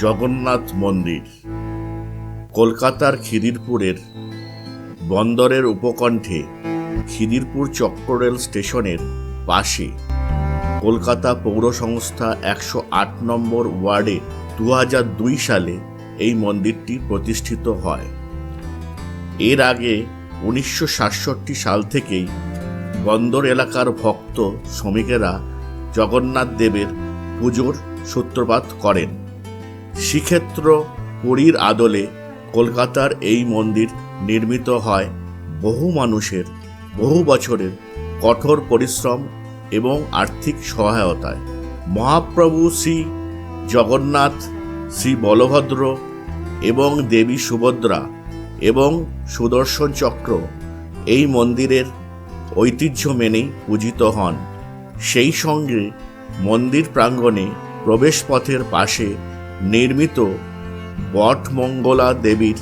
জগন্নাথ মন্দির। কলকাতার খিদিরপুরের বন্দরের উপকণ্ঠে খিদিরপুর চক্ররেল স্টেশনের পাশে কলকাতা পৌরসংস্থা একশো আট নম্বর ওয়ার্ডে দু দুই সালে এই মন্দিরটি প্রতিষ্ঠিত হয়। এর আগে উনিশশো সাতষট্টি সাল থেকেই বন্দর এলাকার ভক্ত, শ্রমিকেরা জগন্নাথ দেবের পুজোর সূত্রপাত করেন। শ্রীক্ষেত্র পুরীর আদলে কলকাতার এই মন্দির নির্মিত হয় বহু মানুষের, বহু বছরের কঠোর পরিশ্রম এবং আর্থিক সহায়তায়। মহাপ্রভু শ্রী জগন্নাথ, শ্রী বলভদ্র এবং দেবী সুভদ্রা এবং সুদর্শন চক্র এই মন্দিরের ঐতিহ্য মেনেই পূজিত হন। সেই সঙ্গে মন্দির প্রাঙ্গণে প্রবেশপথের পাশে নির্মিত বটমঙ্গলা দেবীর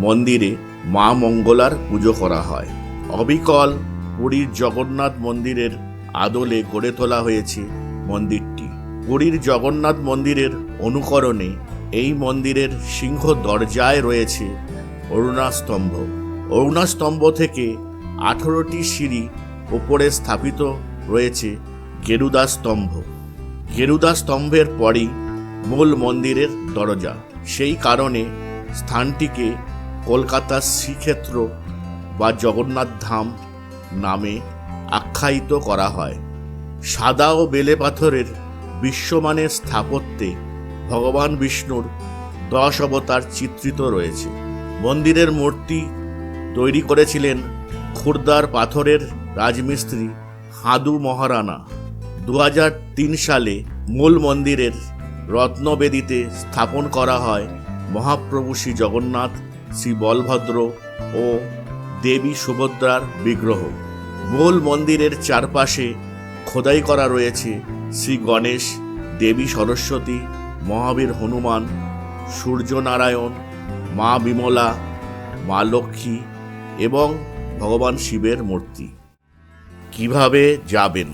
মন্দিরে মা মঙ্গলার পুজো করা হয়। অবিকল পুরীর জগন্নাথ মন্দিরের আদলে গড়ে তোলা হয়েছে মন্দিরটি। পুরীর জগন্নাথ মন্দিরের অনুকরণে এই মন্দিরের সিংহ দরজায় রয়েছে অরুণাস্তম্ভ। অরুণাস্তম্ভ থেকে আঠেরোটি সিঁড়ি ওপরে স্থাপিত রয়েছে গেরুদা স্তম্ভ গেরুদা স্তম্ভের পরই মূল মন্দিরের দরজা। সেই কারণে স্থানটিকে কলকাতার শ্রীক্ষেত্র বা জগন্নাথ ধাম নামে আখ্যায়িত করা হয়। সাদা ও বেলে পাথরের বিশ্বমানের স্থাপত্যে ভগবান বিষ্ণুর দশ অবতার চিত্রিত রয়েছে। মন্দিরের মূর্তি তৈরি করেছিলেন খুরদার পাথরের রাজমিস্ত্রি হাদু মহারানা। দু হাজার তিন সালে মূল মন্দিরের রত্নবেদিতে স্থাপন করা হয় মহাপ্রভু শ্রী জগন্নাথ, শ্রী বলভদ্র ও দেবী সুভদ্রার বিগ্রহ। মূল মন্দিরের চারপাশে খোদাই করা রয়েছে শ্রী গণেশ, দেবী সরস্বতী, মহাবীর হনুমান, সূর্যনারায়ণ, মা বিমলা, মা লক্ষ্মী এবং ভগবান শিবের মূর্তি। কীভাবে যাবেন?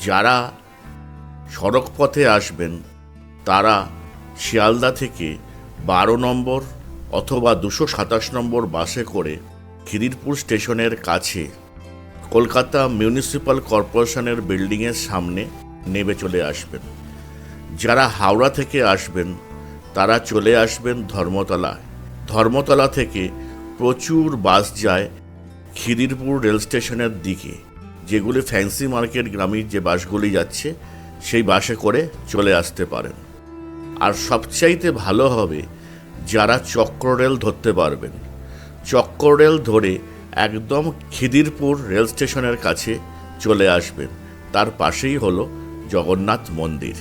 যারা সড়ক পথে আসবেন, তারা শিয়ালদা থেকে বারো নম্বর অথবা দুশো সাতাশ নম্বর বাসে করে খিদিরপুর স্টেশনের কাছে কলকাতা মিউনিসিপ্যাল কর্পোরেশনের বিল্ডিংয়ের সামনে নেমে চলে আসবেন। যারা হাওড়া থেকে আসবেন, তারা চলে আসবেন ধর্মতলায় ধর্মতলা থেকে প্রচুর বাস যায় খিদিরপুর রেল স্টেশনের দিকে, যেগুলি ফ্যান্সি মার্কেট গ্রামীণ যে বাসগুলি যাচ্ছে সেই বাসে করে চলে আসতে পারেন। আর সবচাইতে ভালো হবে, যারা চক্ররেল ধরতে পারবেন। চক্ররেল ধরে একদম খিদিরপুর রেল স্টেশনের কাছে চলে আসবেন। তার পাশেই হলো জগন্নাথ মন্দির।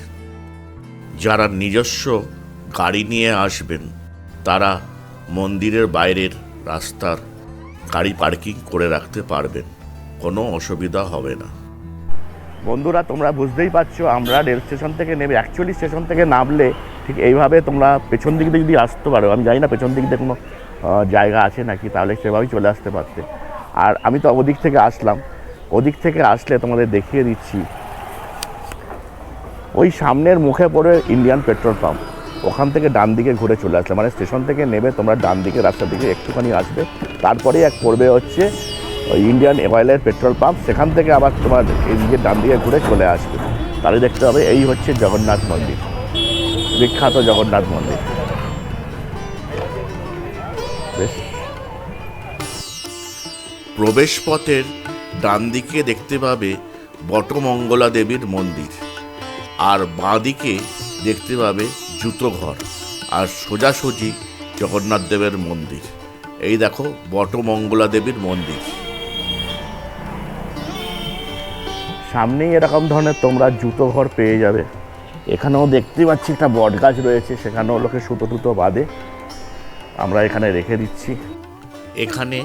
যারা নিজস্ব গাড়ি নিয়ে আসবেন, তারা মন্দিরের বাইরের রাস্তার গাড়ি পার্কিং করে রাখতে পারবেন। কোনো অসুবিধা হবে না। বন্ধুরা, তোমরা বুঝতেই পারছ, আমরা রেল স্টেশন থেকে নেমে অ্যাকচুয়ালি স্টেশন থেকে নামলে ঠিক এইভাবে তোমরা পেছন দিক দিয়ে যদি আসতে পারো, আমি জানি না পেছন দিক দিয়ে কোনো জায়গা আছে নাকি, তাহলে সেভাবেই চলে আসতে পারতে। আর আমি তো ওদিক থেকে আসলাম। ওদিক থেকে আসলে তোমাদের দেখিয়ে দিচ্ছি। ওই সামনের মুখে পড়ে ইন্ডিয়ান পেট্রোল পাম্প ওখান থেকে ডান দিকে ঘুরে চলে আসলে মানে স্টেশন থেকে নেমে তোমরা ডান দিকে, রাস্তার দিকে একটুখানি আসবে। তারপরেই এক পড়বে হচ্ছে ইন্ডিয়ান অয়েলের পেট্রোল পাম্প, সেখান থেকে আবার তোমার এদিকে ডান দিকে ঘুরে চলে আসবে। তাহলে দেখতে হবে এই হচ্ছে জগন্নাথ মন্দির। বিখ্যাত জগন্নাথ মন্দির। বেশ। প্রবেশপথের ডান দিকে দেখতে পাবে বটমঙ্গলা দেবীর মন্দির। আর বাঁ দিকে দেখতে পাবে জুতো ঘর আর সোজাসুজি জগন্নাথ দেবের মন্দির। এই দেখো বটমঙ্গলা দেবীর মন্দির। সামনেই এরকম ধরনের তোমরা জুতো ঘর পেয়ে যাবে। এখানেও দেখতে পাচ্ছি একটা বট গাছ রয়েছে সেখানেও লোকে সুতো টুতো বাঁধে। আমরা এখানে রেখে দিচ্ছি। এখানে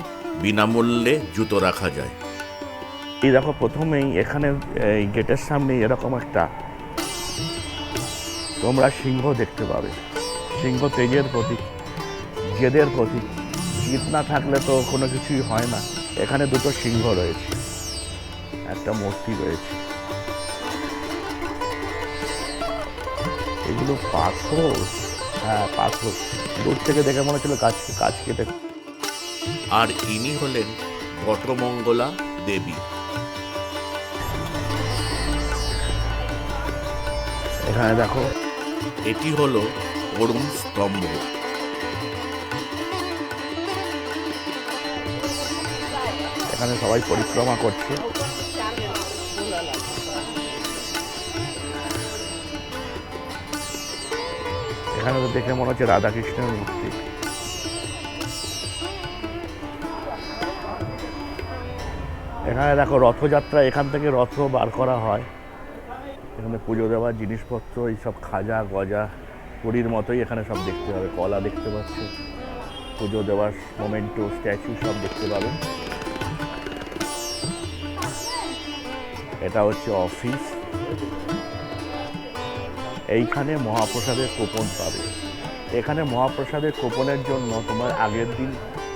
বিনামূল্যে জুতো রাখা যায়। এই দেখো প্রথমেই এখানে এই গেটের সামনেই এরকম একটা তোমরা সিংহ দেখতে পাবে। সিংহ তেজের প্রতীক জেদের প্রতীক। জিত না থাকলে তো কোনো কিছুই হয় না। এখানে দুটো সিংহ রয়েছে। একটা মূর্তি রয়েছে। এগুলো পাথর? হ্যাঁ পাথর। দূর থেকে দেখে মনে হচ্ছিল গাছ গাছ কেটে। আর ইনি হলেন বটমঙ্গলা দেবী। এখানে দেখো। এটি হলো অরুণ স্তম্ভ। এখানে সবাই পরিক্রমা করছে। এখানে তো দেখে মনে হচ্ছে রাধাকৃষ্ণের মূর্তি। এখানে দেখো রথযাত্রা, এখান থেকে রথ বার করা হয়। এখানে পুজো দেওয়ার জিনিসপত্র এইসব খাজা, গজা, পুরীর মতোই এখানে সব দেখতে হবে। কলা দেখতে পাচ্ছি। পুজো দেওয়ার মোমেন্টো, স্ট্যাচু সব দেখতে পাবেন। এটা হচ্ছে অফিস। এইখানে মহাপ্রসাদের কোপন পাবে। এখানে মহাপ্রসাদের কোপনের জন্য তোমার আগের দিন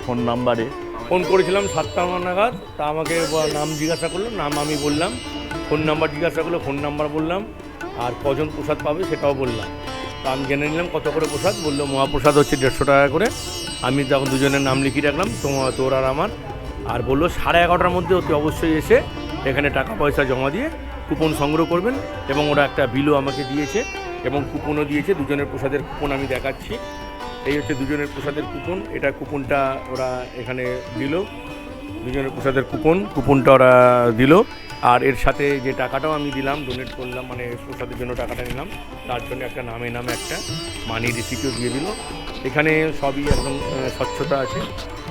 ফোন নাম্বারে ফোন করেছিলাম সাতটা নাগাদ, তা আমাকে নাম জিজ্ঞাসা করল, নাম আমি বললাম ফোন নাম্বার জিজ্ঞাসা করল ফোন নাম্বার বললাম, আর কজন প্রসাদ পাবে সেটাও বললাম। তা আমি জেনে নিলাম কত করে প্রসাদ, বলল মহাপ্রসাদ হচ্ছে দেড়শো টাকা করে। আমি তখন দুজনের নাম লিখিয়ে রাখলাম তোমার তোর আর আমার। আর বলল সাড়ে এগারোটার মধ্যে অতি অবশ্যই এসে এখানে টাকা পয়সা জমা দিয়ে কুপন সংগ্রহ করবেন, এবং ওরা একটা বিলও আমাকে দিয়েছে। এবং কুপনও দিয়েছে, দুজনের প্রসাদের কুপন আমি দেখাচ্ছি। এই হচ্ছে দুজনের প্রসাদের কুপন, এটা কুপনটা ওরা এখানে দিল। দুজনের প্রসাদের কুপন, কুপনটা ওরা দিল। আর এর সাথে যে টাকাটাও আমি দিলাম ডোনেট করলাম মানে প্রসাদের জন্য টাকাটা নিলাম, তার জন্য একটা নামে নামে একটা মানি রিসিপ্টও দিয়ে দিল। এখানে সবই একদম স্বচ্ছতা আছে,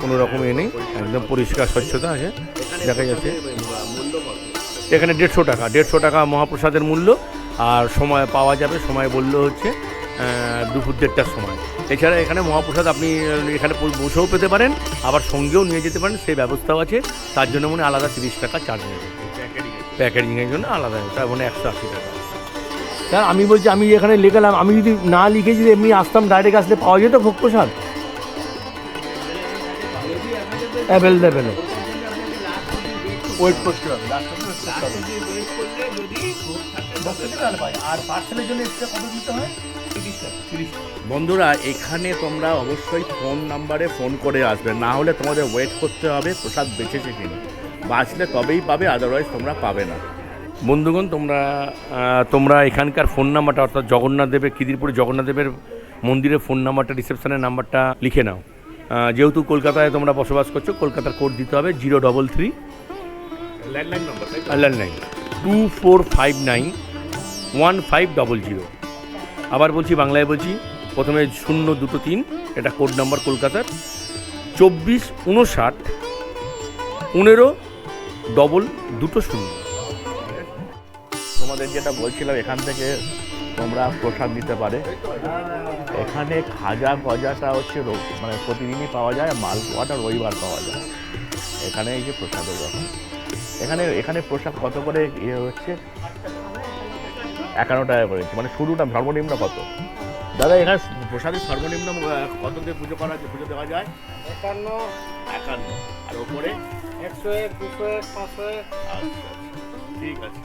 কোনো রকম এ নেই, একদম পরিষ্কার স্বচ্ছতা আছে, দেখা যাচ্ছে। এখানে দেড়শো টাকা দেড়শো টাকা মহাপ্রসাদের মূল্য। আর সময় পাওয়া যাবে সময় বলল হচ্ছে দুপুর দেড়টার সময়। এছাড়া এখানে মহাপ্রসাদ আপনি এখানে বসেও পেতে পারেন আবার সঙ্গেও নিয়ে যেতে পারেন সেই ব্যবস্থাও আছে। তার জন্য মানে আলাদা তিরিশ টাকা চার্জ নেবে প্যাকেজিংয়ের জন্য আলাদা তার মানে একশো আশি টাকা। স্যার আমি বলছি আমি এখানে লিখলাম আমি যদি না লিখে যদি এমনি আসতাম ডাইরেক্ট আসলে পাওয়া যেত ভোগ প্রসাদ অ্যাভেলেবেল ওয়েট করতে হবে আর পার্সেলের জন্য এক্সট্রা কত দিতে হয়? তিরিশ টাকা তিরিশ বন্ধুরা এখানে তোমরা অবশ্যই ফোন নাম্বারে ফোন করে আসবে। না হলে তোমাদের ওয়েট করতে হবে প্রসাদ বেঁচেছে কিনা। বাঁচলে তবেই পাবে আদারওয়াইজ তোমরা পাবে না। বন্ধুগণ তোমরা তোমরা এখানকার ফোন নাম্বারটা অর্থাৎ জগন্নাথ দেবের খিদিরপুরে জগন্নাথ দেবের মন্দিরের ফোন নাম্বারটা রিসেপশনের নাম্বারটা লিখে নাও। যেহেতু কলকাতায় তোমরা বসবাস করছ কলকাতার কোড দিতে হবে zero double three landline number তাই landline two four five nine one five double zero আবার বলছি, বাংলায় বলছি, প্রথমে শূন্য দুটো তিন, এটা কোড নাম্বার কলকাতার। চব্বিশ, উনষাট, পনেরো ডবল দুটো শূন্য। তোমাদের যেটা বলছিলাম, এখান থেকে তোমরা প্রসাদ নিতে পারে। এখানে খাজা গজাটা হচ্ছে মানে প্রতিদিনই পাওয়া যায় মালপোয়াটা রবিবার পাওয়া যায়। এখানে এই যে প্রসাদের ব্যাপার। এখানে এখানে প্রসাদ কত করে ইয়ে হচ্ছে? একান্ন টাকা করে মানে শুরুটা সর্বনিম্ন কত? দাদা এখানে প্রসাদের সর্বনিম্ন কত দিয়ে পুজো করা পুজো দেওয়া যায়? একান্ন। একান্ন। আর ওপরে? একশো এক দুশো এক পাঁচশো এক। আচ্ছা ঠিক আছে।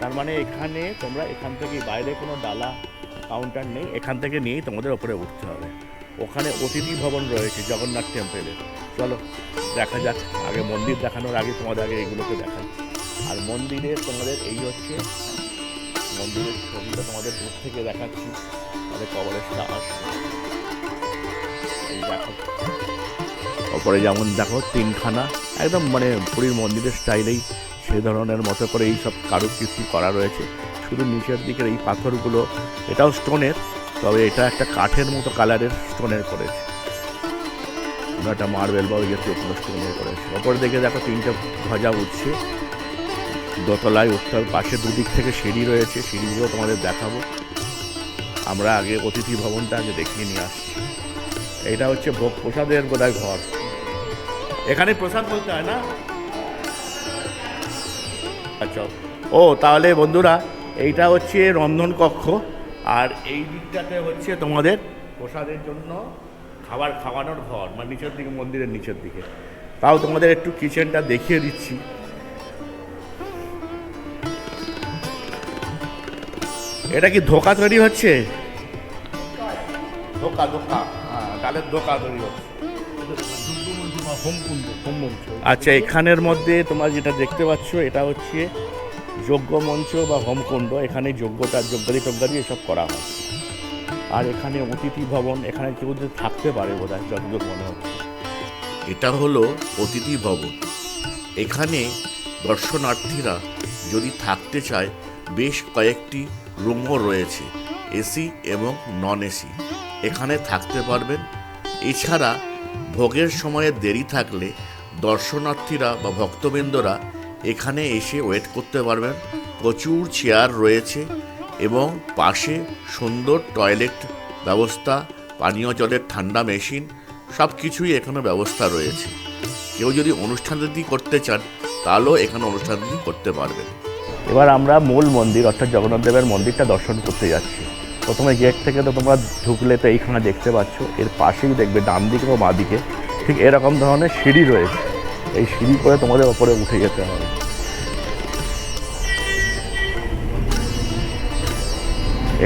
তার মানে এখানে তোমরা এখান থেকে বাইরে কোনো ডালা কাউন্টার নেই এখান থেকে নিয়েই তোমাদের ওপরে উঠতে হবে। ওখানে অতিথি ভবন রয়েছে জগন্নাথ টেম্পেলের চলো দেখা যাক। আগে মন্দির দেখানোর আগে তোমাদের আগে এগুলোকে দেখাই। আর মন্দিরে তোমাদের এই হচ্ছে মন্দিরের ছবিটা তোমাদের দূর থেকে দেখাচ্ছি। তাহলে এই দেখো। ওপরে যেমন দেখো তিনখানা, একদম মানে পুরীর মন্দিরের স্টাইলেই সে ধরনের মতো করে এই সব কারুকৃতি করা রয়েছে। শুধু নিচের দিকের এই পাথরগুলো, এটাও স্টোনের, তবে এটা একটা কাঠের মতো কালারের স্টোনের করেছে। একটা মার্বেল বা ওই জাতীয় কোনো স্টোনের করেছে। ওপর দিকে দেখো তিনটে ধ্বজা উঠছে। দোতলায় উঠতে পাশে দুদিক থেকে সিঁড়ি রয়েছে, সিঁড়িগুলো তোমাদের দেখাবো। আমরা আগে অতিথি ভবনটা আগে দেখিয়ে নিয়ে আসছি। এটা হচ্ছে ভোগ প্রসাদের বোধহয় ঘর। এখানে প্রসাদ বলতে হয় না? আচ্ছা। ও, তাহলে বন্ধুরা, এইটা হচ্ছে রন্ধন কক্ষ, আর এই দিকটাতে হচ্ছে তোমাদের প্রসাদের জন্য খাবার খাওয়ানোর ঘর মানে নিচের দিকে, মন্দিরের নিচের দিকে। তাও তোমাদের একটু কিচেনটা দেখিয়ে দিচ্ছি। এটা কি ধোকা তৈরি হচ্ছে? ধোকা ধোকা। হ্যাঁ ডালের ধোকা তৈরি হচ্ছে। হোমকুণ্ড হোম আচ্ছা এখানের মধ্যে তোমরা যেটা দেখতে পাচ্ছ এটা হচ্ছে যজ্ঞ মঞ্চ বা হোমকুণ্ড। এখানে যজ্ঞটা যজ্ঞাদি টজ্ঞাদি এসব করা হয়। আর এখানে অতিথি ভবন এখানে কেউ যদি থাকতে পারে বোধ হয় যতদূর মনে হচ্ছে। এটা হলো অতিথি ভবন। এখানে দর্শনার্থীরা যদি থাকতে চায় বেশ কয়েকটি রুমও রয়েছে, এসি এবং নন এসি এখানে থাকতে পারবেন। এছাড়া ভোগের সময়ে দেরি থাকলে দর্শনার্থীরা বা ভক্তবৃন্দরা এখানে এসে ওয়েট করতে পারবেন। প্রচুর চেয়ার রয়েছে এবং পাশে সুন্দর টয়লেট ব্যবস্থা, পানীয় জলের ঠান্ডা মেশিন সব কিছুই এখানে ব্যবস্থা রয়েছে। কেউ যদি অনুষ্ঠানটি করতে চান, তাহলেও এখানে অনুষ্ঠানটি করতে পারবেন। এবার আমরা মূল মন্দির, অর্থাৎ জগন্নাথ দেবের মন্দিরটা দর্শন করতে যাচ্ছি। প্রথমে গেট থেকে তো তোমরা ঢুকলে তো এইখানে দেখতে পাচ্ছ, এর পাশেই দেখবে ডান দিকে ও বাঁ দিকে ঠিক এরকম ধরনের সিঁড়ি রয়েছে। এই সিঁড়ি করে তোমাদের ওপরে উঠে যেতে হবে।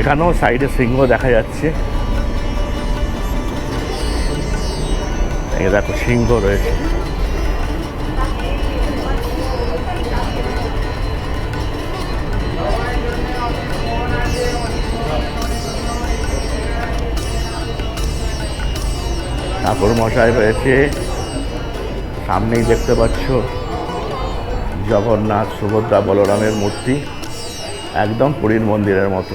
এখানেও সাইডে সিংহ দেখা যাচ্ছে। দেখো সিংহ রয়েছে। ঠাকুর মশাই রয়েছে সামনেই দেখতে পাচ্ছ জগন্নাথ সুভদ্রা বলরামের মূর্তি, একদম পুরীর মন্দিরের মতো।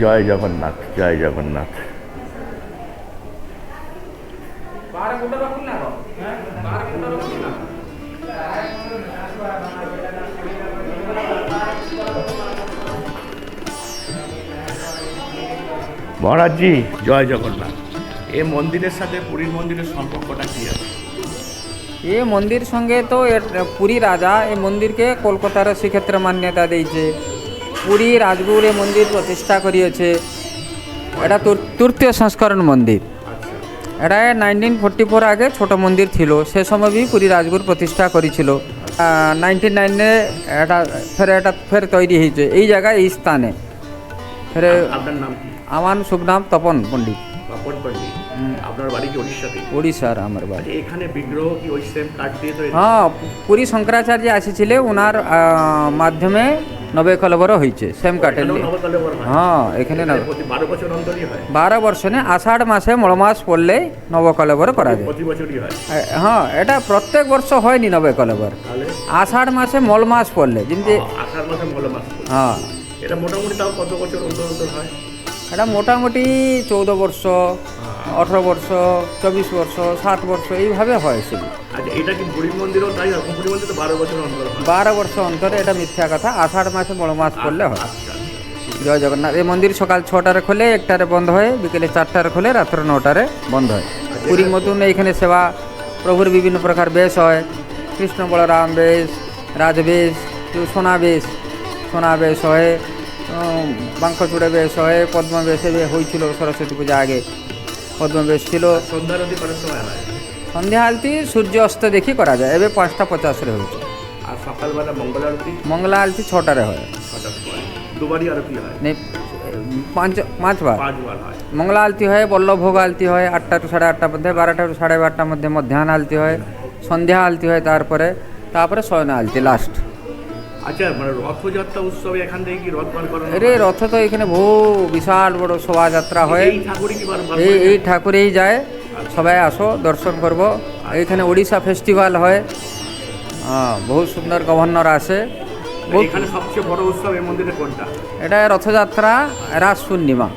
জয় জগন্নাথ জয় জগন্নাথ। মহারাজজি জয় জগন্নাথ। এ মন্দিরের সাথে পুরীর মন্দিরের সম্পর্কটা কী আছে? এ মন্দির সঙ্গে তো এর পুরী রাজা এই মন্দিরকে কলকাতার শ্রীক্ষেত্রে মান্যতা দিয়েছে। পুরী রাজগুর এ মন্দির প্রতিষ্ঠা করিয়েছে। এটা তৃতীয় সংস্করণ মন্দির। এটা নাইনটিন ফোর্টি ফোর আগে ছোট মন্দির ছিল। সে সময় বি পুরী রাজগুর প্রতিষ্ঠা করেছিল। নাইনটিন নাইনে এটা ফের এটা ফের তৈরি হয়েছে। এই জায়গায় এই স্থানে। ফের আপনার নাম আমার শুভ নাম তপন পণ্ডিত। বাপন পণ্ডিত। আপনার বাড়ি কি উড়িষ্যাতে উড়িষ্যার আমার বাড়ি। আচ্ছা এখানে বিগ্রহ কি ওই সেম কাঠ দিয়ে তৈরি? হ্যাঁ পুরী শঙ্করাচার্য আসিছিলে ওনার মাধ্যমে নবে কলবর হয়েছে সেম নবকলেবর হয়? এখানে বারো বছর হয়? আষাঢ় মাসে মল মাস পড়লে নবকলেবর করা যায়। হয়? এটা প্রত্যেক বর্ষ হয়নি নবে কলেবর। আষাঢ় মাসে মল মাস পড়লে যেমনি আষাঢ় মাসে মল হ্যাঁ। এটা মোটামুটি তাও কত বছর অন্তর অন্তর হয়? এটা মোটামুটি চৌদ বর্ষ আঠেরো বর্ষ চব্বিশ বর্ষ ষাট বর্ষ এইভাবে হয় সেগুলো আচ্ছা এটা কি পুরী মন্দিরও তাই? হয় মন্দির তো বারো বছর অন্তর বারো বর্ষ অন্তরে এটা মিথ্যা কথা। আষাঢ় মাসে বড় মাস পড়লে হয়। আচ্ছা আচ্ছা জয় জগন্নাথ। এই মন্দির সকাল ছটারে খোলে একটারে বন্ধ হয়। বিকেলে চারটারে খোলে রাত্র নটারে বন্ধ হয়। পুরীর মতন এইখানে সেবা প্রভুর বিভিন্ন প্রকার বেশ হয়। কৃষ্ণ বলরাম বেশ রাজবেশ সোনা বেশ সোনা বেশ হয়। বাঙ্কচূড়ে বেশ হয় পদ্মবেশে হয়েছিল সরস্বতী পূজা আগে। পদ্মবেশ ছিল। সন্ধ্যা নদী করার সময় হয়? সন্ধ্যা আলতি সূর্য অস্ত দেখি করা যায়। এবার পাঁচটা পচাশরে হচ্ছে আর সকালবেলা মঙ্গল আরতি? মঙ্গলা আলতি ছটারে হয়। দুবারই আরতি হয়? পাঁচ পাঁচবার। মঙ্গলা আলতি হয় বল্লভোগ আলতি হয় আটটা টু সাড়ে আটটার মধ্যে বারোটা টু সাড়ে বারোটার মধ্যে মধ্যাহ্ন আলতি হয় সন্ধ্যা আলতি হয় তারপরে তারপরে শয়ন আলতি লাস্ট আচ্ছা মানে রথযাত্রা উৎসবে এখান থেকে কি রথ বার করানো এরে রথ তো এখানে বহু বিশাল বড় শোভাযাত্রা হয়। এই ঠাকুরই কি এই এই ঠাকুরেই যায়। সবাই আসো দর্শন করব। এইখানে ওড়িশা ফেস্টিভ্যাল হয়। হ্যাঁ বহু সুন্দর গভর্নর আসে। এখানে সবচেয়ে বড় উৎসব এই মন্দিরে কোনটা? এটা রথযাত্রা রাস পূর্ণিমা।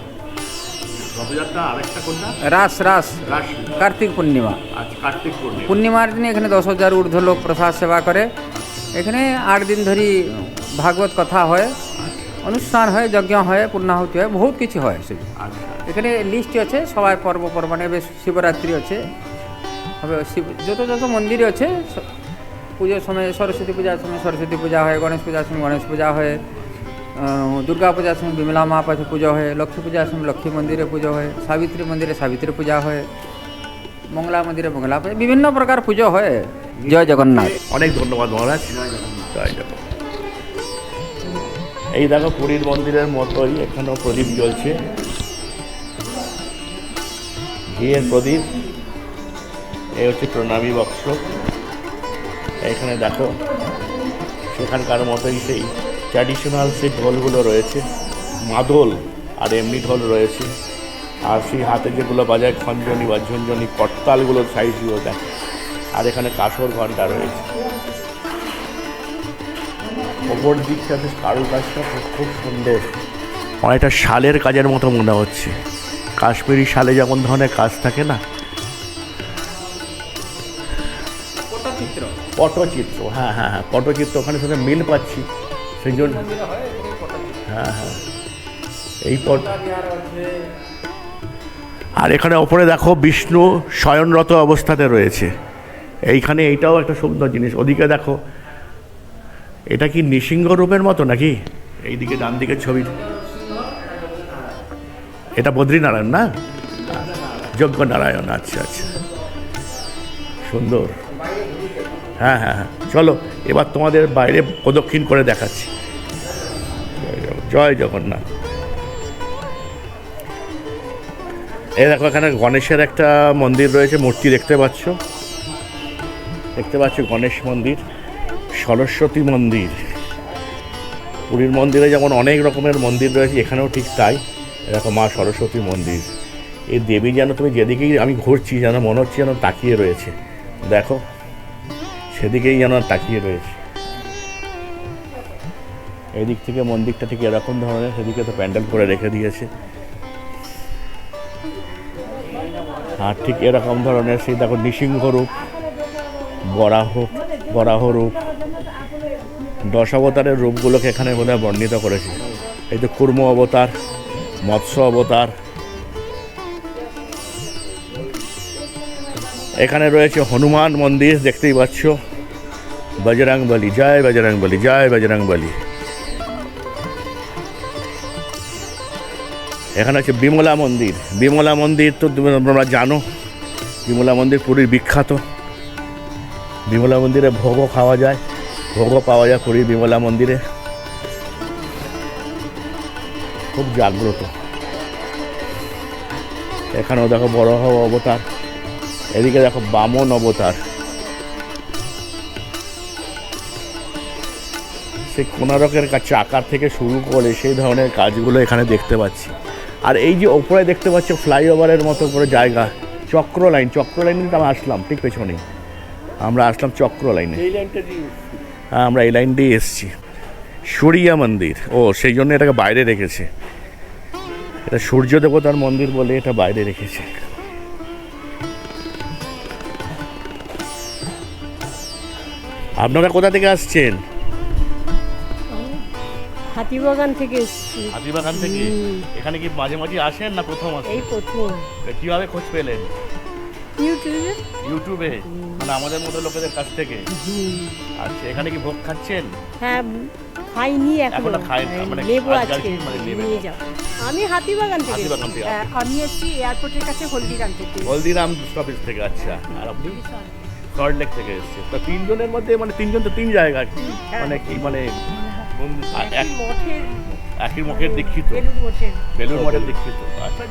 রাস রাস। কার্তিক পূর্ণিমা। কার্তিক পূর্ণিমা। পূর্ণিমার দিন এখানে দশ হাজার ঊর্ধ্ব লোক প্রসাদ সেবা করে। এখানে আট দিন ধরি ভাগবত কথা হয় অনুষ্ঠান হয় যজ্ঞ হয় পূর্ণাহুতি হয় বহুত কিছু হয়। সেগুলো আচ্ছা। এখানে লিস্ট আছে সবাই পর্বপর্বাণে বেশ শিবরাত্রি আছে হবে শিব যত যত মন্দির আছে পুজোর সময় সরস্বতী পূজার সময় সরস্বতী পূজা হয় গণেশ পূজার সময় গণেশ পূজা হয় দুর্গা পূজার সময় বিমলা মা পাশে পুজো হয় লক্ষ্মী পূজার সময় লক্ষ্মী মন্দিরে পুজো হয় সাবিত্রী মন্দিরে সাবিত্রী পূজা হয় মঙ্গলা মন্দিরে মঙ্গলা পূজা বিভিন্ন প্রকার পুজো হয়। জয় জগন্নাথ। অনেক ধন্যবাদ মহারাজ। জয় জগন্নাথ। এই দেখো পুরীর মন্দিরের মতোই এখানেও প্রদীপ জ্বলছে। ঘিয়ের প্রদীপ। এই হচ্ছে প্রণামী বক্স। এখানে দেখো, সেখানকার মতোই সেই ট্র্যাডিশনাল সেই ঢোলগুলো রয়েছে। মাদল আর এমনি ঢোল রয়েছে। আর সেই হাতে যেগুলো বাজায় খঞ্জনি বা ঝঞ্ঝনি করতালগুলোর সাইজগুলো দেখো। আর এখানে কাসর ঘণ্টা রয়েছে। ওপর দিকটাতে কারুকাজটা খুব খুব সুন্দর। অনেকটা শালের কাজের মতো মনে হচ্ছে। কাশ্মীরি শালে যেমন ধরনের কাজ থাকে না। পটচিত্র। হ্যাঁ হ্যাঁ হ্যাঁ পটচিত্র ওখানে সাথে মিল পাচ্ছি। সেই জন্য হ্যাঁ হ্যাঁ এই পট আর এখানে ওপরে দেখো বিষ্ণু শয়নরত অবস্থাতে রয়েছে। এইখানে এইটাও একটা সুন্দর জিনিস। ওদিকে দেখো, এটা কি নৃসিংহ রূপের মতো নাকি? এইদিকে ডান দিকের ছবি। এটা বদ্রীনারায়ণ না? যজ্ঞ নারায়ণ আচ্ছা আচ্ছা। সুন্দর। হ্যাঁ হ্যাঁ হ্যাঁ। চলো, এবার তোমাদের বাইরে প্রদক্ষিণ করে দেখাচ্ছি। জয় জগন্নাথ। এই দেখো এখানে গণেশের একটা মন্দির রয়েছে, মূর্তি দেখতে পাচ্ছ। দেখতে পাচ্ছ গণেশ মন্দির, সরস্বতী মন্দির। পুরীর মন্দিরে যেমন অনেক রকমের মন্দির রয়েছে, এখানেও ঠিক তাই। এরকম মা সরস্বতী মন্দির। এই দেবী যেন তুমি যেদিকেই, আমি ঘুরছি যেন, মনে হচ্ছে যেন তাকিয়ে রয়েছে। দেখো, সেদিকেই যেন তাকিয়ে রয়েছে। এদিক থেকে মন্দিরটা ঠিক এরকম ধরনের, সেদিকে তো প্যান্ডেল করে রেখে দিয়েছে। আর ঠিক এরকম ধরনের, সেই দেখো নৃসিংহ রূপ। বরাহ বরাহ রূপ। দশাবতারের রূপগুলোকে এখানে বোধহয় বর্ণিত করেছে। এই তো কুর্ম অবতার, মৎস্য অবতার। এখানে রয়েছে হনুমান মন্দির, দেখতেই পাচ্ছ। বজরং বলি, জয় বজরং বলি, জয় বজরং বলি। এখানে আছে বিমলা মন্দির। বিমলা মন্দির তো তোমরা জানো। বিমলা মন্দির পুরীর বিখ্যাত। বিমলা মন্দিরে ভোগও খাওয়া যায়, ভোগও পাওয়া যায় পুরী বিমলা মন্দিরে। খুব জাগ্রত। এখানেও দেখো বড় হওয়া অবতার, এদিকে দেখো বামন অবতার। সেই কোনারকের কাছে আকার থেকে শুরু করে সেই ধরনের কাজগুলো এখানে দেখতে পাচ্ছি। আর এই যে ওপরে দেখতে পাচ্ছ, ফ্লাইওভারের মতো করে জায়গা, চক্র লাইন চক্র লাইন কিন্তু আমরা আসলাম ঠিক পেছনেই। আমরা আসলাম চক্র লাইনে। এই লাইনটা দিয়ে হ্যাঁ আমরা এই লাইন দিয়ে এসেছি। সূর্যা মন্দির। ও সেই জন্য এটাকে বাইরে রেখেছে। এটা সূর্য দেবতার মন্দির বলে এটা বাইরে রেখেছে। আপনারা কোথা থেকে আসছেন? হাতিবাগান থেকে এসেছি। হাতিবাগান থেকে? এখানে কি মাঝে মাঝে আসেন না প্রথম আসেন? এই প্রথম। কীভাবে খোঁজ পেলেন? ইউটিউবে? ইউটিউবে? মানে আমাদের মতো লোকেদের কাছ থেকে? আচ্ছা এখানে কি ভোগ খাচ্ছেন? হ্যাঁ খাইনি এখনও। খাইনি, মানে আজকাল আজকে মানে? নিয়ে যাও। আমি হাতিবাগান থেকে হ্যাঁ, আমি এসেছি এয়ারপোর্টের কাছে হলদিরাম থেকে। হলদিরাম থেকে আচ্ছা। আর আপনি? সল্ট লেক থেকে এসছে। তো তিনজনের মধ্যে মানে তিনজন তো তিন জায়গা মানে কি মানে বন্ধু- এক- মঠের একই মুখের দীক্ষিত। বেলুর মঠের। দীক্ষিত। আচ্ছা।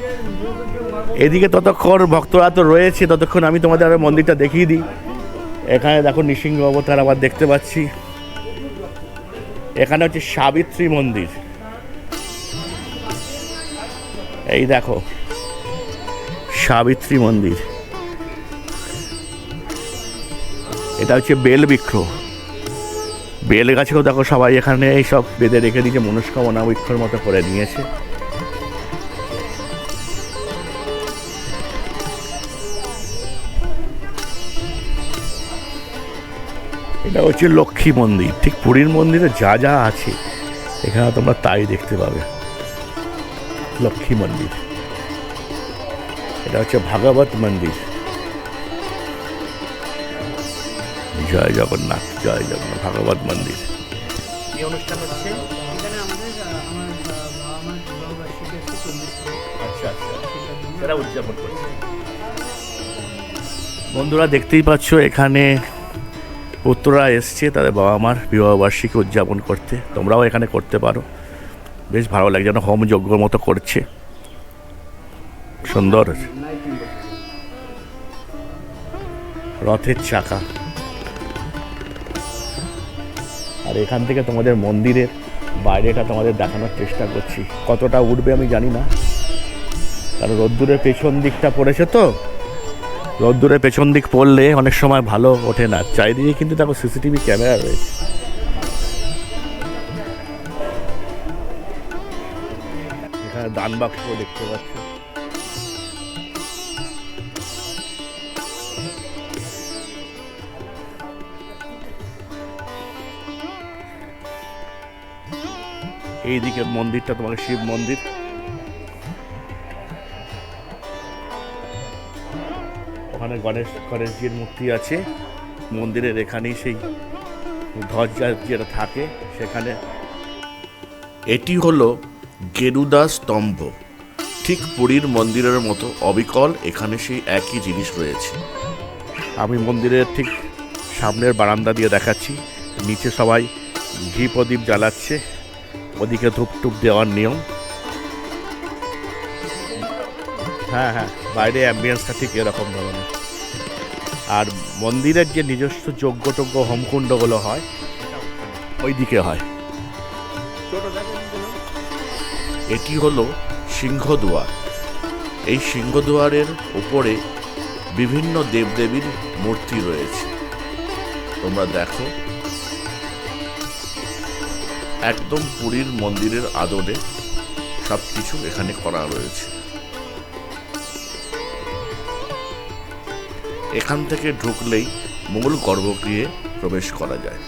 এদিকে ততক্ষণ ভক্তরা তো রয়েছে ততক্ষণ আমি তোমাদের আরও মন্দিরটা দেখিয়ে দিই। এখানে দেখো নৃসিংহ অবতার আবার দেখতে পাচ্ছি। এখানে হচ্ছে সাবিত্রী মন্দির। এই দেখো সাবিত্রী মন্দির। এটা হচ্ছে বেল বৃক্ষ বেল গাছেও দেখো সবাই এখানে এই সব বেঁধে রেখে দিয়েছে, মনস্কামনা বৃক্ষর মতো করে নিয়েছে। এটা হচ্ছে লক্ষ্মী মন্দির, ঠিক পুরীর মন্দিরে যা যা আছে, এখানে তোমরা তাই দেখতে পাবে। লক্ষ্মী মন্দির। এটা হচ্ছে ভাগবত মন্দির। জয় জগন্নাথ জয় জগন্নাথ ভাগবত মন্দির। কি অনুষ্ঠান হচ্ছে আচ্ছা আচ্ছা। সেটা উদযাপন করছে। বন্ধুরা দেখতেই পাচ্ছ এখানে পুত্ররা এসছে তাদের বাবা মার বিবাহবার্ষিকী উদযাপন করতে। তোমরাও এখানে করতে পারো। বেশ ভালো লাগে যেন হোম যজ্ঞর মতো করছে। সুন্দর। রথের চাকা। আর এখান থেকে তোমাদের মন্দিরের বাইরেটা তোমাদের দেখানোর চেষ্টা করছি। কতটা উঠবে আমি জানি না। কারণ রোদ্দুরের পেছন দিকটা পড়েছে তো। রোদ্দুরের পেছন দিক পড়লে অনেক সময় ভালো ওঠে না। চারিদিকে কিন্তু দেখো সিসিটিভি ক্যামেরা রয়েছে। এখানে দান বাক্স দেখতে পাচ্ছ। এইদিকে মন্দিরটা তোমার শিব মন্দির। ওখানে গণেশ, গণেশজির মূর্তি আছে। মন্দিরের এখানেই সেই ধ্বজা যেটা থাকে, সেখানে। এটি হলো গেরুদা স্তম্ভ। ঠিক পুরীর মন্দিরের মতো অবিকল, এখানে সেই একই জিনিস রয়েছে। আমি মন্দিরের ঠিক সামনের বারান্দা দিয়ে দেখাচ্ছি। নিচে সবাই ঘি প্রদীপ জ্বালাচ্ছে। ওদিকে ধূপ টুপ দেওয়ার নিয়ম? হ্যাঁ হ্যাঁ বাইরে অ্যাম্বিয়েন্সটা ঠিক এরকম ধরনের। আর মন্দিরের যে নিজস্ব যজ্ঞ টজ্ঞ হোমকুণ্ডগুলো হয় ওই দিকে হয়। এটি হলো সিংহদুয়ার। এই সিংহদুয়ারের উপরে বিভিন্ন দেবদেবীর মূর্তি রয়েছে। তোমরা দেখো একদম পুরীর মন্দিরের আদলে সব কিছু এখানে করা রয়েছে। এখান থেকে ঢুকলেই মূল গর্ভগৃহে প্রবেশ করা যায়।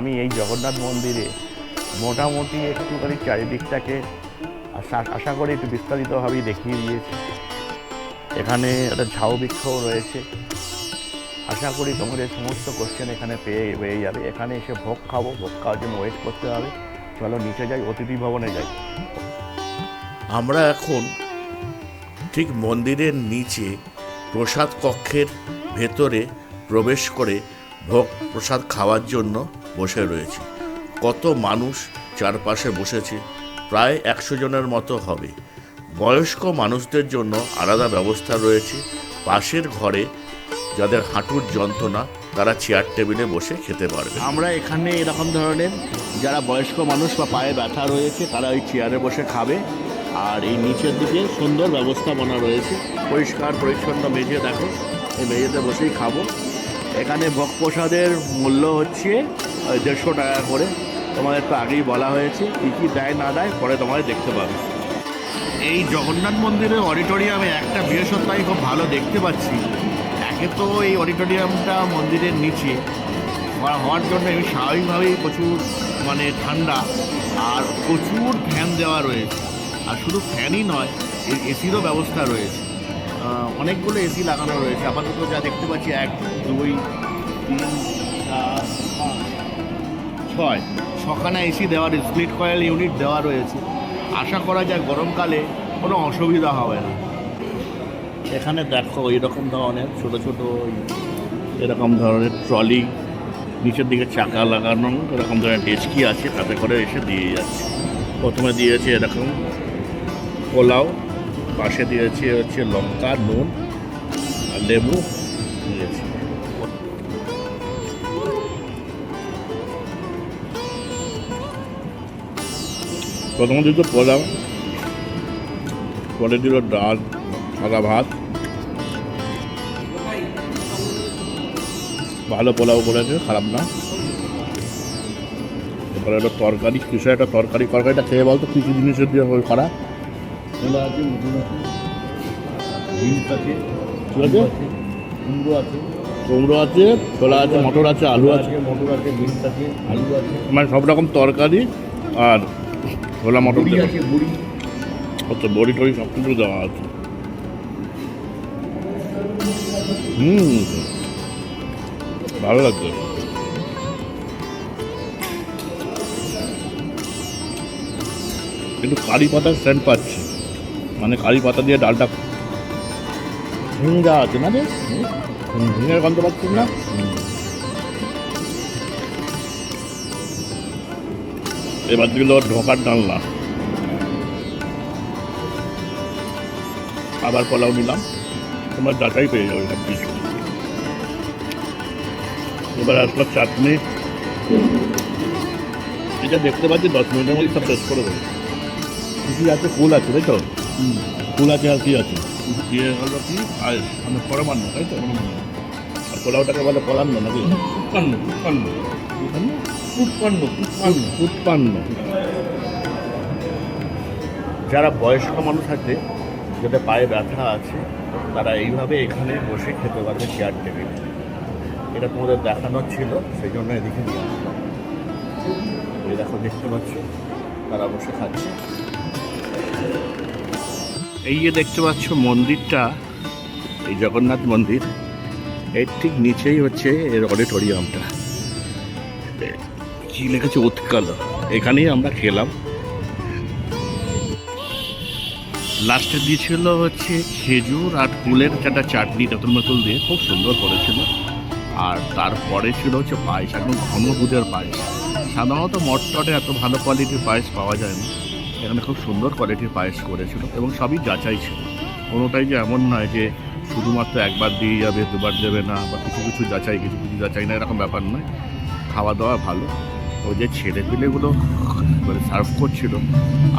আমি এই জগন্নাথ মন্দিরে মোটামুটি একটুখানি চারিদিকটাকে আশা করি একটু বিস্তারিতভাবেই দেখিয়ে দিয়েছি। এখানে একটা ঝাউ বৃক্ষও রয়েছে। আশা করি তোমাদের সমস্ত কোশ্চেন এখানে পেয়ে পেয়ে যাবে। এখানে এসে ভোগ খাব, ভোগ খাওয়ার জন্য ওয়েট করতে হবে। চলো নিচে যাই, অতিথি ভবনে যাই। আমরা এখন ঠিক মন্দিরের নিচে প্রসাদ কক্ষের ভেতরে প্রবেশ করে ভোগ প্রসাদ খাওয়ার জন্য বসে রয়েছি। কত মানুষ চারপাশে বসেছে, প্রায় একশো জনের মতো হবে। বয়স্ক মানুষদের জন্য আলাদা ব্যবস্থা রয়েছে। পাশের ঘরে যাদের হাঁটুর যন্ত্রণা, তারা চেয়ার টেবিলে বসে খেতে পারবে। আমরা এখানে এরকম ধরনের যারা বয়স্ক মানুষ বা পায়ে ব্যথা রয়েছে, তারা ওই চেয়ারে বসে খাবে। আর এই নিচের দিকে সুন্দর ব্যবস্থাপনা রয়েছে। পরিষ্কার, পরিচ্ছন্ন মেঝে দেখো। এই মেঝেতে বসেই খাব। এখানে ভোগ প্রসাদের মূল্য হচ্ছে দেড়শো টাকা করে তোমাদের তো আগেই বলা হয়েছে, কী কী দেয় না দেয় পরে তোমাদের দেখতে পাবে। এই জগন্নাথ মন্দিরের অডিটোরিয়ামে একটা বিশেষত্ব খুব ভালো দেখতে পাচ্ছি। একে তো এই অডিটোরিয়ামটা মন্দিরের নিচে। হওয়ার জন্য আমি স্বাভাবিকভাবেই প্রচুর মানে ঠান্ডা আর প্রচুর ফ্যান দেওয়া রয়েছে। আর শুধু ফ্যানই নয়, এই এসিরও ব্যবস্থা রয়েছে। অনেকগুলো এসি লাগানো রয়েছে। আপাতত যা দেখতে পাচ্ছি, এক, দুই, তিন ছয়। ছখানা এসি দেওয়ার স্প্লিট কয়েল ইউনিট দেওয়া রয়েছে। আশা করা যায় গরমকালে কোনো অসুবিধা হবে না। এখানে দেখো এরকম ধরনের ছোট ছোট এরকম ধরনের ট্রলি নিচের দিকে চাকা লাগানো, এরকম ধরনের ডেচকি আছে, তাতে করে এসে দিয়ে যাচ্ছে। প্রথমে দিয়েছে এরকম পোলাও, পাশে দিয়েছে হচ্ছে লঙ্কা, নুন, আর লেবু, দিয়েছে। প্রথমে দিত পোলাও পরে দিল ডাল সাদা ভাত। ভালো পোলাও করেছে খারাপ না। এরপরে একটা তরকারি কিছু একটা তরকারি তরকারিটা খেয়ে বলতো কিছু জিনিসের দিয়ে ওই করা ছোলা আছে মটন আছে বিনস আছে কি আছে কুমড়ো আছে। কুমড়ো আছে ছোলা আছে মটর আছে আলু আছে মটর আছে বিনস আছে আলু আছে। মানে সব রকম তরকারি আর মটর বড়ি আছে বড়ি। টড়ি সব কিছু দেওয়া আছে। হুম ভালো লাগছে। একটু কারি পাতার সেন্ট পাচ্ছি। মানে কারি পাতা দিয়ে ডালটা দেওয়া আছে না রে হুম, গন্ধ পাচ্ছিস না? এবার দিল ঢোকার ডালনা। আবার পোলাও নিলাম। তোমার ডাটাই পেয়ে যাবে সব কিছু। এবার আসলো চাটনি। এটা দেখতে পাচ্ছি দশ মিনিটের মধ্যে সব শেষ করে দেবো। কি আছে ফুল আছে তাই তো? ফুল আছে আর কি আছে? দিয়ে হলো কি? আর মানে পরমান্ন তাই তো? আর পোলাওটাকে বলে পলান্ন নাকি? উৎপন্ন উৎপন্ন উৎপন্ন উৎপন্ন যারা বয়স্ক মানুষ আছে, যাদের পায়ে ব্যথা আছে, তারা এইভাবে এখানে বসে খেতে পারবে চেয়ার টেবিলে এটা তোমাদের দেখানোর ছিল, সেই জন্য এদিকে নিয়ে আসলাম। এই দেখো, দেখতে পাচ্ছ? তারা বসে খাচ্ছে। এই যে দেখতে পাচ্ছ মন্দিরটা, এই জগন্নাথ মন্দির, এর ঠিক নিচেই হচ্ছে এর অডিটোরিয়ামটা কি লেখেছে উৎকাল? এখানেই আমরা খেলাম। লাস্টে দিয়েছিল হচ্ছে খেজুর আর কুলের একটা চাটনি তেঁতুল মেতুল দিয়ে। খুব সুন্দর করেছিল। আর তারপরে ছিল হচ্ছে পায়েস, একদম ঘন দুধের পায়েস। সাধারণত মটটটে এত ভালো কোয়ালিটির পায়েস পাওয়া যায় না। এখানে খুব সুন্দর কোয়ালিটির পায়েস করেছিল এবং সবই যাচাই ছিল। কোনোটাই যে এমন নয় যে শুধুমাত্র একবার দিয়ে যাবে, দুবার দেবে না বা কিছু কিছু যাচাই, কিছু কিছু যাচাই না, এরকম ব্যাপার নয়। খাওয়া দাওয়া ভালো। ওই যে ছেলেপিলেগুলো মানে সার্ভ করছিল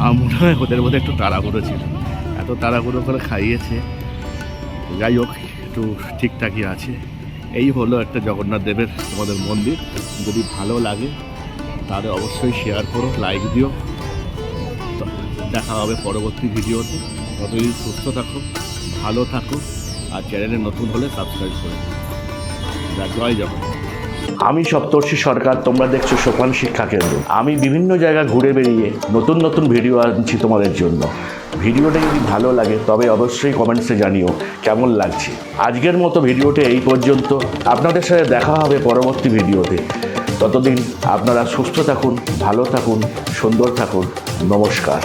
আমার মনে হয় ওদের মধ্যে একটু তাড়াহুড়ো ছিল। এত তাড়াহুড়ো করে খাইয়েছে। যাই হোক, একটু ঠিকঠাকই আছে। এই হলো একটা জগন্নাথ দেবের তোমাদের মন্দির। যদি ভালো লাগে, তাহলে অবশ্যই শেয়ার করো লাইক দিও। দেখা হবে পরবর্তী ভিডিওতে। ততদিন সুস্থ থাকো, ভালো থাকো, আর চ্যানেলে নতুন হলে সাবস্ক্রাইব করে জয় জগন্নাথ। আমি সপ্তর্ষি সরকার, তোমরা দেখছ সোপান শিক্ষা কেন্দ্র। আমি বিভিন্ন জায়গা ঘুরে বেরিয়ে নতুন নতুন ভিডিও আনছি তোমাদের জন্য। ভিডিওটা যদি ভালো লাগে, তবে অবশ্যই কমেন্টসে জানিও কেমন লাগছে। আজকের মতো ভিডিওটা এই পর্যন্ত। আপনাদের সাথে দেখা হবে পরবর্তী ভিডিওতে। ততদিন আপনারা সুস্থ থাকুন, ভালো থাকুন, সুন্দর থাকুন। নমস্কার।